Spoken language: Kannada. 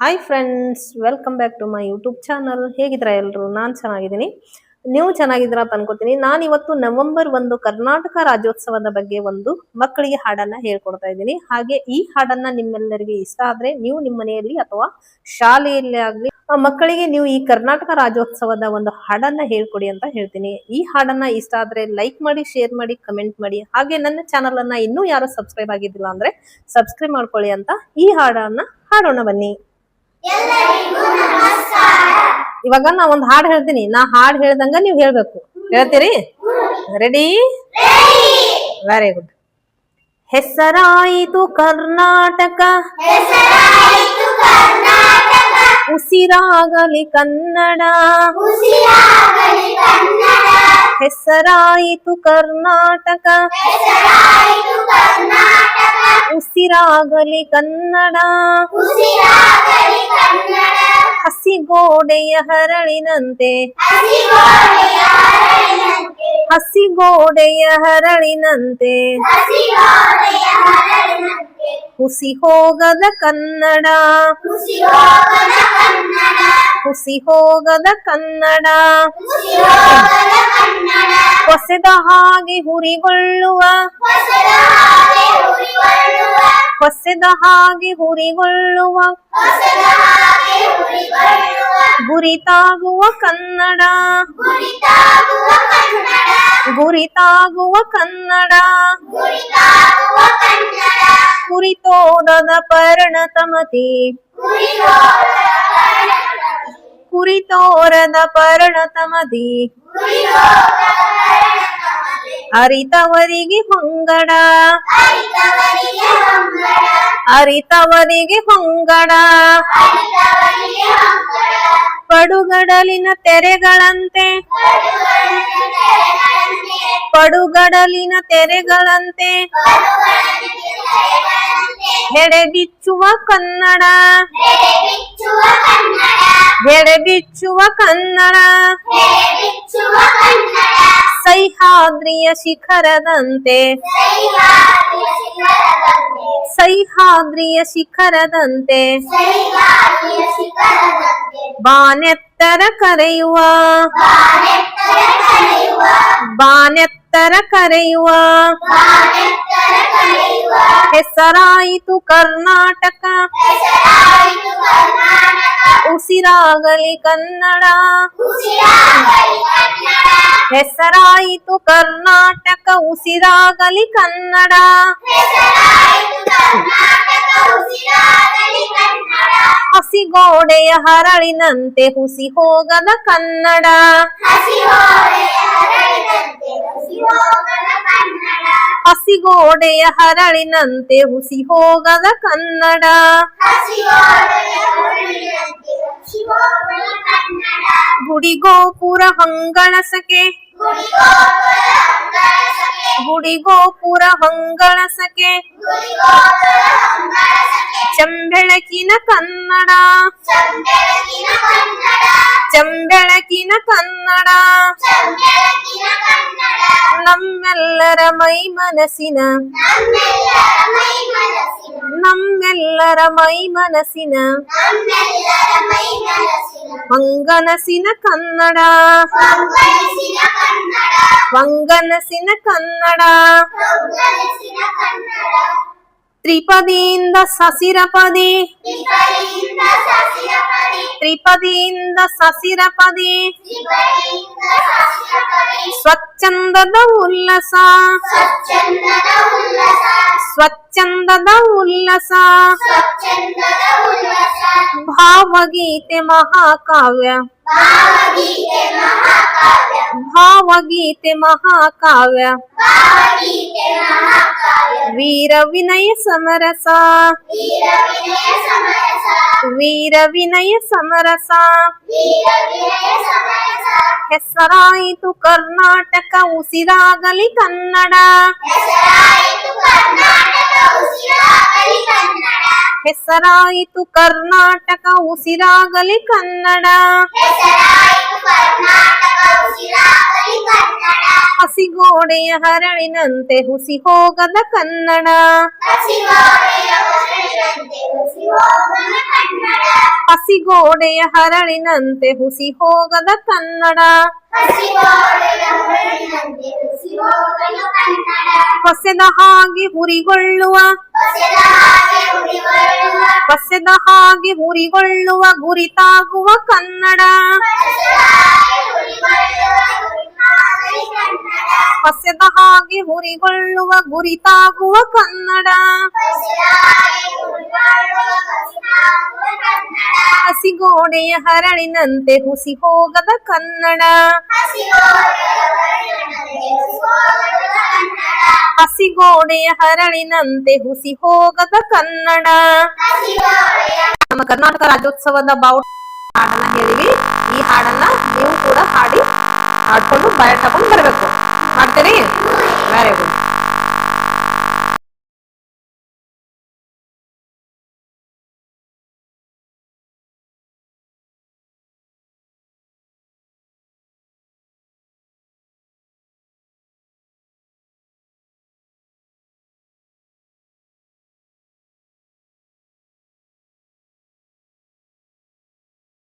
Hi friends welcome back to my YouTube channel ಹೇಗಿದ್ದೀರಾ ಎಲ್ಲರೂ ನಾನು ಚೆನ್ನಾಗಿದ್ದೀನಿ. ನೀವು ಚೆನ್ನಾಗಿದ್ದೀರಾ ಅಂತ ಅನ್ಕೋತೀನಿ. ನಾನು ಇವತ್ತು ನವೆಂಬರ್ ಒಂದು ಕರ್ನಾಟಕ ರಾಜ್ಯೋತ್ಸವದ ಬಗ್ಗೆ ಒಂದು ಮಕ್ಕಳಿಗೆ ಹಾಡನ್ನ ಹೇಳ್ಕೊಡ್ತಾ ಇದ್ದೀನಿ. ಹಾಗೆ ಈ ಹಾಡನ್ನ ನಿಮ್ಮೆಲ್ಲರಿಗೆ ಇಷ್ಟ ಆದ್ರೆ ನೀವು ನಿಮ್ಮ ಮನೆಯಲ್ಲಿ ಅಥವಾ ಶಾಲೆಯಲ್ಲಿ ಆಗ್ಲಿ ಮಕ್ಕಳಿಗೆ ನೀವು ಈ ಕರ್ನಾಟಕ ರಾಜ್ಯೋತ್ಸವದ ಒಂದು ಹಾಡನ್ನ ಹೇಳ್ಕೊಡಿ ಅಂತ ಹೇಳ್ತೀನಿ. ಈ ಹಾಡನ್ನ ಇಷ್ಟ ಆದ್ರೆ ಲೈಕ್ ಮಾಡಿ ಶೇರ್ ಮಾಡಿ ಕಮೆಂಟ್ ಮಾಡಿ. ಹಾಗೆ ನನ್ನ ಚಾನಲ್ ಅನ್ನ ಇನ್ನೂ ಯಾರು ಸಬ್ಸ್ಕ್ರೈಬ್ ಆಗಿದ್ದಿಲ್ಲ ಅಂದ್ರೆ ಸಬ್ಸ್ಕ್ರೈಬ್ ಮಾಡ್ಕೊಳ್ಳಿ ಅಂತ ಈ ಹಾಡನ್ನ ಹಾಡೋಣ ಬನ್ನಿ. ಇವಾಗ ನಾ ಒಂದ್ ಹಾಡು ಹೇಳ್ತೀನಿ. ನಾ ಹಾಡು ಹೇಳ್ದಂಗ ನೀವ್ ಹೇಳ್ಬೇಕು. ಹೇಳ್ತೀರಿ? ರೆಡಿ ವೆರಿ ಗುಡ್ ಹೆಸರಾಯಿತು ಕರ್ನಾಟಕ. ಉಸಿರಾಗಲಿ ಕನ್ನಡ. ಹೆಸರಾಯಿತು ಕರ್ನಾಟಕ. ಉಸಿರಾಗಲಿ ಕನ್ನಡ. ಹಸಿಗೋಡೆಯ ಹರಳಿನಂತೆ. ಹಸಿಗೋಡೆಯ ಹರಳಿನಂತೆ. ಹುಸಿ ಹೋಗದ ಕನ್ನಡ. ಹುಸಿ ಹೋಗದ ಕನ್ನಡ. ಹೊಸದ ಹಾಗೆ ಹುರಿಗೊಳ್ಳುವ. ಹೊಸದ ಹಾಗೆ ಹುರಿಗೊಳ್ಳುವ. ಗುರಿತಾಗುವ ಕನ್ನಡ. ಗುರಿತಾಗುವ ಕನ್ನಡ. ಕುರಿತೋದದ ಪರಿಣತಮತಿ ಕುರಿತೋರದ ಪರಣತಮದಿ ಅರಿತವರಿಗೆ ಹೊಂಗಡ ಅರಿತವರಿಗೆ ಹೊಂಗಡ ಪಡುಗಡಲಿನ ತೆರೆಗಳಂತೆ. ಪಡುಗಡಲಿನ ತೆರೆಗಳಂತೆ. ಹೆಡೆಬಿಚ್ಚುವ ಕನ್ನಡ. ಎಡೆಬಿಚ್ಚುವ ಕನ್ನಡ. ಸಹ್ಯಾದ್ರಿಯ ಶಿಖರದಂತೆ. ಸಹ್ಯಾದ್ರಿಯ ಶಿಖರದಂತೆ. ಬಾನೆತ್ತರ ಕರೆಯುವ. ಬಾನೆತ್ತರ ಕರೆಯುವ ಹೆಸರಾಯಿತು ಕರ್ನಾಟಕ. ಉಸಿರಾಗಲಿ ಕನ್ನಡ. ಹೆಸರಾಯಿತು ಕರ್ನಾಟಕ. ಉಸಿರಾಗಲಿ ಕನ್ನಡ. ಹಸಿಗೋಡೆಯ ಹರಳಿನಂತೆ ಹುಸಿ ಹೋಗದ ಕನ್ನಡ. ಹಸಿಗೋಡೆಯ ಹರಳಿನಂತೆ ಹುಸಿ ಹೋಗದ ಕನ್ನಡ. ಗುಡಿ ಗೋಪುರ ಗುಡಿಗೋಪುರ ಹೊಂಗಳಸಕೆ. ಗುಡಿಗೋಪುರ ಹೊಂಗಳಸಕೆ. ಚಂಬೆಳಕಿನ ಕನ್ನಡ. ಚಂಬೆಳಕಿನ ಕನ್ನಡ ನಮ್ಮೆಲ್ಲರ ಮೈ ಮನಸ್ಸಿನ ನಮ್ಮೆಲ್ಲರ ಮೈ ಮನಸ್ಸಿನ ಮಂಗನಸಿನ ಕನ್ನಡ ಮಂಗನಸಿನ ಕನ್ನಡ ತ್ರಿಪದಿಯಿಂದ ಸಸಿರಪದಿ ತ್ರಿಪದಿಯಿಂದ ಸಸಿರಪದಿ ಸ್ವಚ್ಛಂದದ ಉಲ್ಲಸ ಸ್ವಚ್ಛಂದದ ಉಲ್ಲಸ ಭಾವಗೀತೆ ಮಹಾಕಾವ್ಯ ಭಾವಗೀತೆ ಮಹಾಕಾವ್ಯ. ವೀರ ವಿನಯ ಸಮರಸ. ವೀರ ವಿನಯ ಸಮರಸ. ಹೆಸರಾಯಿತು ಕರ್ನಾಟಕ ಉಸಿರಾಗಲಿ ಕನ್ನಡ. ಹೆಸರಾಯಿತು ಕರ್ನಾಟಕ ಉಸಿರಾಗಲಿ ಕನ್ನಡ. ಹಸಿಗೋಡೆಯ ಹರಳಿನಂತೆ ಹುಸಿ ಹೋಗದ ಕನ್ನಡ. ಹಸಿಗೋಡೆಯ ಹರಳಿನಂತೆ ಹುಸಿ ಹೋಗದ ಕನ್ನಡ. ಹೊಸೆದ ಹಾಗೆ ಹುರಿಗೊಳ್ಳುವ. ಹೊಸೆದ ಹಾಗೆ ಹುರಿಗೊಳ್ಳುವ ಗುರಿತಾಗುವ ಕನ್ನಡ. ಹಾಗೆ ಹುರಿಗೊಳ್ಳುವ ಗುರಿತಾಗುವ ಕನ್ನಡ. ಹಸಿಗೋಡೆಯ ಹರಳಿನಂತೆ ಹುಸಿ ಹೋಗದ ಕನ್ನಡ. ಹಸಿಗೋಡೆಯ ಹರಳಿನಂತೆ ಹುಸಿ ಹೋಗದ ಕನ್ನಡ. ನಮ್ಮ ಕರ್ನಾಟಕ ರಾಜ್ಯೋತ್ಸವದ ಬಾವುಟ ಹಾಡನ್ನ ಹೇಳಿವಿ. ಈ ಹಾಡನ್ನ ನೀವು ಕೂಡ ಹಾಡಿ ಹಾಡ್ಕೊಂಡು ಬಾಯ ಬರ್ಬೇಕು. ಮಾಡ್ತೀರಿ ವೆರಿ ಗುಡ್